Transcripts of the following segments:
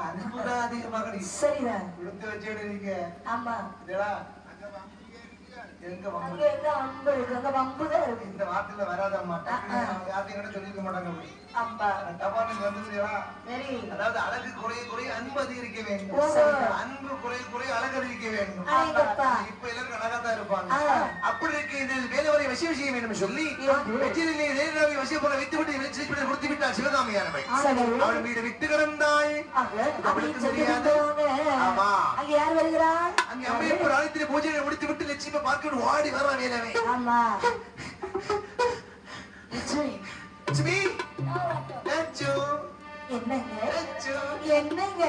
அன்புதான் அதிகமாக சரிதான் கொடுத்து வச்சுட்டு ஆமா. இதடா எங்க இருக்கு அங்க வம்புதான் இருக்கு. இந்த வார்த்தையில வராதம்மா. யார்த்தையும் கூட சொல்லிருக்க மாட்டாங்க அப்படி. அம்பா சரி. அதாவது அழகு குறைய குறைய அன்பு அதிகரிக்க வேண்டும். அன்பு குறைய குறைய அழகு அதிகரிக்க வேண்டும். அடேங்கப்பா. இப்ப எல்லாரும் அழகா தான் இருப்பாங்க. அப்படி இருக்க இந்த வேலைவரை விஷயம் செய்ய வேண்டும் சொல்லி. வெற்றிலே தேவராவை வசிய போல விட்டு விட்டு வெற்றி கொடுத்து விட்டார் சரி. அவள் வீடு விட்டு அப்படி அவளுக்கு தெரியாது. ஆமா. அங்க யார் வருகிறார் அங்கே அம்மையப்பர் ஆலயத்திலே பூஜையை முடித்து விட்டு லட்சுமி பார்க்க ஓடி வரா வேலவே. ஆமா. சரி. லட்சுமி. லட்சு. என்னங்க? என்னங்க?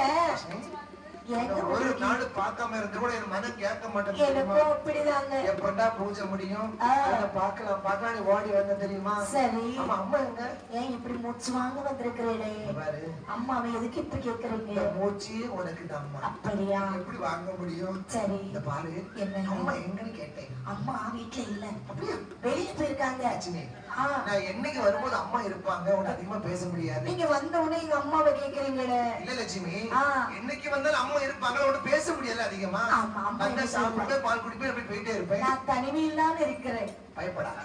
ஒரு நாடு பார்க்காம இருக்க கூட என் மனம் கேட்க மாட்டேங்குது எப்படா பூஜை முடியும். பார்க்கலாம் பார்க்கலாம். நீ ஓடி வந்த தெரியுமா? சரி. ஆமா அம்மா எங்க? ஏன் இப்படி மூச்சு வாங்க இங்க பாரு. அம்மாவை எதுக்கு இப்ப கேக்குறீங்க மூச்சு உனக்கு தம்மா அப்படியா? எப்படி வாங்க முடியும்? சரி. இந்த பாரு. என்ன? அம்மா எங்கன்னு கேட்டேன். அம்மா வீட்டுல இல்ல. அப்படியா? நான் என்னைக்கு வரும்போது அம்மா இருப்பாங்க உன்னை அதிகமா பேச முடியாது. நீங்க வந்த உடனே எங்க அம்மாவை கேக்குறீங்களே? இல்ல லட்சுமி. என்னைக்கு வந்தாலும் அம்மா இருப்பாங்க உன்னை பேச முடியல அதிகமா. ஆமா, வந்தா என்ன சாப்பிட்டு பால் குடிப்பேன் அப்படி போயிட்டே இருப்பேன். நான் தனிமையில்லாம இருக்கிறேன். பயப்படாத.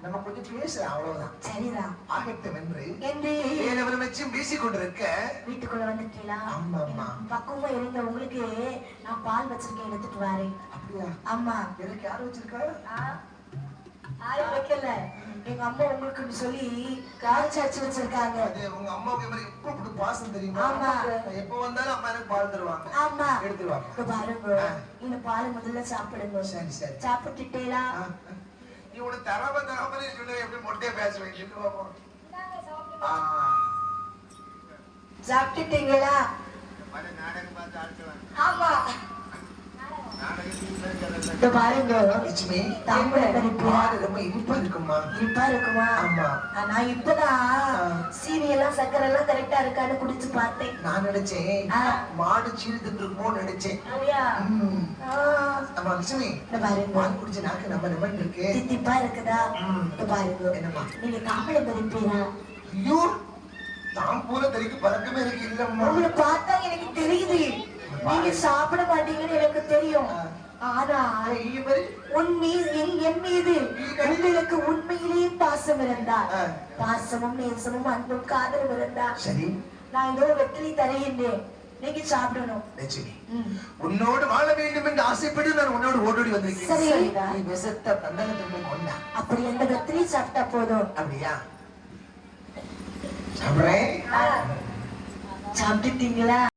நம்ம கொஞ்சம் பேசுறோம் அவ்வளவுதான். சரிதான். ஆகட்டும் என்று என்று வேலவரம் வச்சு பேசிக் கொண்டிருக்க. வீட்டுக்குள்ள வந்துட்டீங்களா? ஆமா, அம்மா. பக்குவமா இருந்த உங்களுக்கு நான் பால் வச்சிருக்கேன் எடுத்துட்டு வரேன். அப்படியா? ஆமா. எனக்கு யார் வச்சிருக்கா? வைக்கல. எங்க அம்மா உங்களுக்கு சொல்லி கால் சாச்சி வச்சிருக்காங்க. அது உங்க அம்மாவுக்கு மாதிரி எப்ப இப்படி பாசம் தெரியுமா? ஆமா. நான் எப்ப வந்தாலும் அம்மா எனக்கு பால் தருவாங்க. ஆமா. எடுத்துருவாங்க. பாருங்க. இந்த பால் முதல்ல சாப்பிடுங்க. சரி சரி. சாப்பிட்டுட்டேலா தராம தராம நீ சொல்லு எப்படி மொட்டையா பேசுவேன் சொல்லு பாப்போம். சாப்பிட்டுட்டீங்களா? ஆமா. இங்க பாருங்க. லட்சுமி ரொம்ப இனிப்பா இருக்குமா? இப்பா இருக்குமா? ஆமா. நான் இப்பதான். சீனி எல்லாம் சக்கரை எல்லாம் கரெக்டா இருக்கான்னு குடிச்சு பார்த்தேன். நான் நினைச்சேன். மாடு சீனி தின்றுமோ நினைச்சேன். அப்படியா? ம். ஆ. நம்ம லட்சுமி பாருங்க. குடிச்ச நாக்கு நம்ம நம்ம இருக்கு. தித்திப்பா இருக்குதா. இங்க பாருங்க. என்னம்மா? நீங்க தாம்பூலம் பறிப்பீரா ஐயோ தாம்பூல தறிக்கு பழக்கமே எனக்கு இல்லம்மா. உங்களை பார்த்தா எனக்கு தெரியுது. நீங்க சாப்பிட மாட்டீங்கன்னு எனக்கு தெரியும். ஆனா ஐயோ, பாரு. உன் மீது என் மீது உங்களுக்கு உண்மையிலேயே பாசம் இருந்தா. பாசமும் நேசமும் அன்பும் காதலும் இருந்தா சரி. நான் ஏதோ வெற்றிலை தருகின்றேன். நீங்க சாப்பிடணும். ம். உன்னோடு வாழ வேண்டும் என்று ஆசைப்பட்டு நான் உன்னோடு ஓடோடி வந்திருக்கேன். சரி. நீ விசத்த தந்தகத்தை கொண்டா. அப்படி எந்த வெற்றிலை சாப்பிட்டா போதும். அப்படியா? சாப்பிடுறேன். சாப்பிட்டுட்டீங்களா?